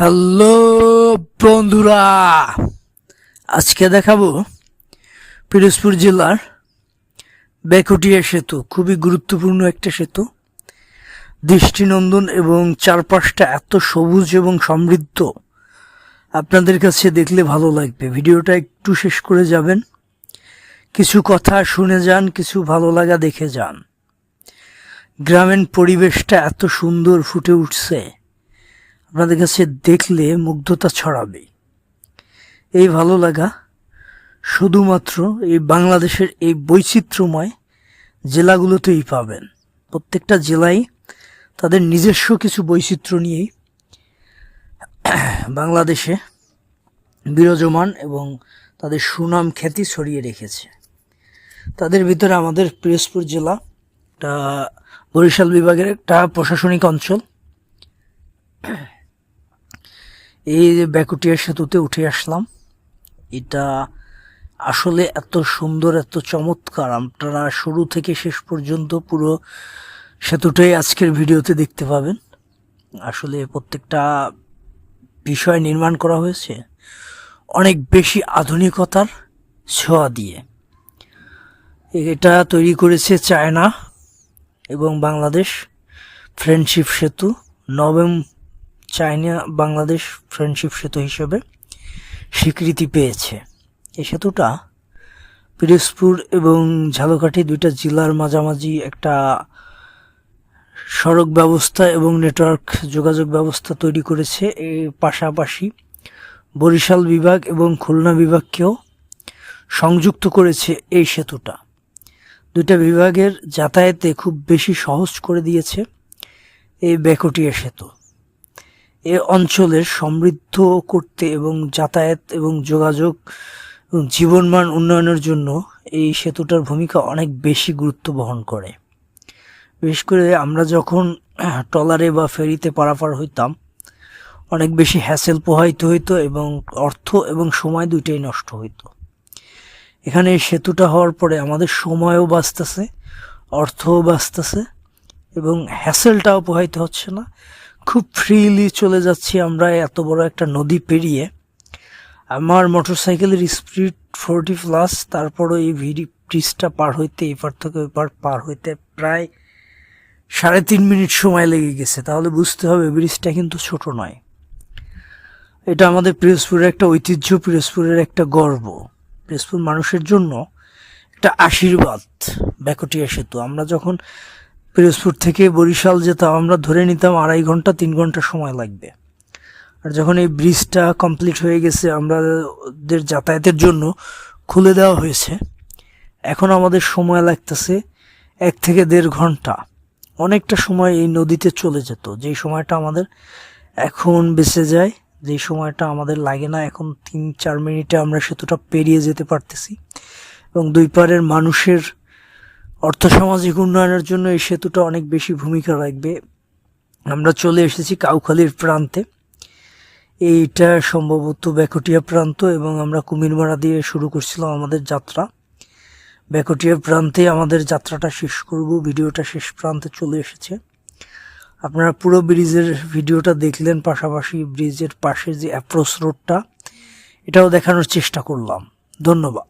Hello, বন্ধুরা। আজকে দেখাবো পিরোজপুর জেলার বেকুটিয়া সেতু, খুবই গুরুত্বপূর্ণ একটা সেতু। দৃষ্টিনন্দন এবং চারপাশটা এত সবুজ এবং সমৃদ্ধ। আপনাদের কাছে দেখলে ভালো লাগবে। ভিডিওটা একটু শেষ করে যাবেন। কিছু কথা শুনে যান, কিছু ভালো লাগা দেখে যান। গ্রামীণ পরিবেশটা এত সুন্দর ফুটে উঠছে। আপনাদের কাছে দেখলে মুগ্ধতা ছড়াবে এই ভালো লাগা শুধুমাত্র এই বাংলাদেশের এই বৈচিত্র্যময় জেলাগুলোতেই পাবেন। প্রত্যেকটা জেলায় তাদের নিজস্ব কিছু বৈচিত্র্য নিয়েই বাংলাদেশে বিরাজমান এবং তাদের সুনাম খ্যাতি ছড়িয়ে রেখেছে। তাদের ভিতরে আমাদের পিরোজপুর জেলা বরিশাল বিভাগের একটা প্রশাসনিক অঞ্চল। এই ব্যাকুটিয়া সেতুতে উঠে আসলাম, এটা আসলে এত সুন্দর, এত চমৎকার। আপনারা শুরু থেকে শেষ পর্যন্ত পুরো সেতুটাই আজকের ভিডিওতে দেখতে পাবেন। আসলে প্রত্যেকটা বিষয় নির্মাণ করা হয়েছে অনেক বেশি আধুনিকতার ছোঁয়া দিয়ে। এটা তৈরি করেছে চায়না এবং বাংলাদেশ ফ্রেন্ডশিপ সেতু, নবম চায়না বাংলাদেশ ফ্রেন্ডশিপ সেতু হিসেবে স্বীকৃতি পেয়েছে। এই সেতুটা পিরোজপুর এবং ঝালকাঠি দুইটা জেলার মাঝামাঝি একটা সড়ক ব্যবস্থা এবং নেটওয়ার্ক যোগাযোগ ব্যবস্থা তৈরি করেছে। এর পাশাপাশি বরিশাল বিভাগ এবং খুলনা বিভাগকেও সংযুক্ত করেছে এই সেতুটা। দুইটা বিভাগের যাতায়াতে খুব বেশি সহজ করে দিয়েছে এই বেকটিয়া সেতু। এ অঞ্চলের সমৃদ্ধ করতে এবং যাতায়াত এবং যোগাযোগ এবং জীবনমান উন্নয়নের জন্য এই সেতুটার ভূমিকা অনেক বেশি গুরুত্ব বহন করে। বিশেষ করে আমরা যখন ট্রলারে বা ফেরিতে পারাপার হইতাম, অনেক বেশি হ্যাসেল পোহাইতে হইতো এবং অর্থ এবং সময় দুইটাই নষ্ট হইতো। এখানে সেতুটা হওয়ার পরে আমাদের সময়ও বাঁচতেছে, অর্থও বাঁচতেছে এবং হ্যাসেলটাও পোহাইতে হচ্ছে না। খুব ফ্রিলি চলে যাচ্ছি আমরা এত বড় একটা নদী পেরিয়ে। আমার মোটরসাইকেলের স্পিড ফোরটি প্লাস তারপরও এই ভিডি ব্রিজটা পার হইতে এপার থেকে ওপার পার হইতে প্রায় সাড়ে তিন মিনিট সময় লেগে গেছে। তাহলে বুঝতে হবে ব্রিজটা কিন্তু ছোট নয়। এটা আমাদের পিরোজপুরের একটা ঐতিহ্য, পিরোজপুরের একটা গর্ব। পিরোজপুর মানুষের জন্য একটা আশীর্বাদ, ব্যাকটিয়া সেতু। আমরা যখন পিরোজপুর থেকে বরিশাল যেতাম, আমরা ধরে নিতাম আড়াই ঘণ্টা, তিন ঘণ্টা সময় লাগবে। আর যখন এই ব্রিজটা কমপ্লিট হয়ে গেছে আমাদের যাতায়াতের জন্য খুলে দেওয়া হয়েছে। এখন আমাদের সময় লাগতেছে এক থেকে দেড় ঘণ্টা। অনেকটা সময় এই নদীতে চলে যেত। যেই সময়টা আমাদের এখন বেঁচে যায়, যেই সময়টা আমাদের লাগে না, এখন তিন চার মিনিটে আমরা সেতুটা পেরিয়ে যেতে পারতেছি। এবং দুই পারের মানুষের অর্থসামাজিক উন্নয়নের জন্য এই সেতুটা অনেক বেশি ভূমিকা রাখবে। আমরা চলে এসেছি কাউখালীর প্রান্তে। এইটা সম্ভবত বেকটিয়া প্রান্ত এবং আমরা কুমিরমারা দিয়ে শুরু করছিলাম আমাদের যাত্রা। বেকটিয়া প্রান্তে আমাদের যাত্রাটা শেষ করব, ভিডিওটা শেষ প্রান্তে চলে এসেছে। আপনারা পুরো ব্রিজের ভিডিওটা দেখলেন, পাশাপাশি ব্রিজের পাশে যে অ্যাপ্রোচ রোডটা এটাও দেখানোর চেষ্টা করলাম। ধন্যবাদ।